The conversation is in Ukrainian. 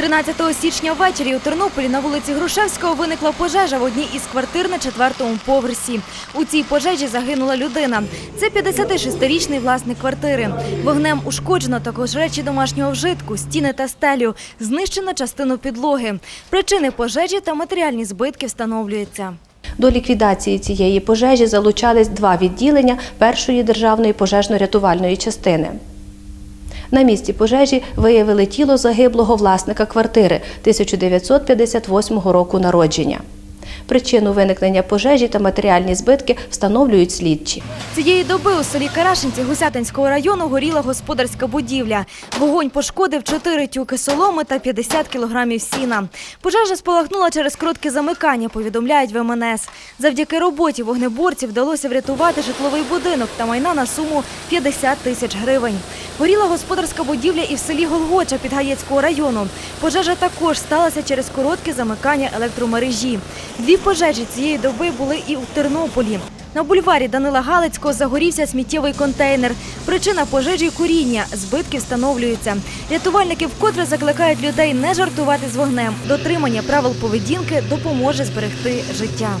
13 січня ввечері у Тернополі на вулиці Грушевського виникла пожежа в одній із квартир на четвертому поверсі. У цій пожежі загинула людина. Це 56-річний власник квартири. Вогнем ушкоджено також речі домашнього вжитку, стіни та стелю. Знищено частину підлоги. Причини пожежі та матеріальні збитки встановлюються. До ліквідації цієї пожежі залучались два відділення першої державної пожежно-рятувальної частини. На місці пожежі виявили тіло загиблого власника квартири 1958 року народження. Причину виникнення пожежі та матеріальні збитки встановлюють слідчі. Цієї доби у селі Карашинці Гусятинського району горіла господарська будівля. Вогонь пошкодив 4 тюки соломи та 50 кілограмів сіна. Пожежа спалахнула через коротке замикання, повідомляють в МНС. Завдяки роботі вогнеборців вдалося врятувати житловий будинок та майна на суму 50 тисяч гривень. Горіла господарська будівля і в селі Голгоча Підгаєцького району. Пожежа також сталася через коротке замикання електромережі. Дві пожежі цієї доби були і у Тернополі. На бульварі Данила Галицького загорівся сміттєвий контейнер. Причина пожежі – куріння. Збитки встановлюються. Рятувальники вкотре закликають людей не жартувати з вогнем. Дотримання правил поведінки допоможе зберегти життя.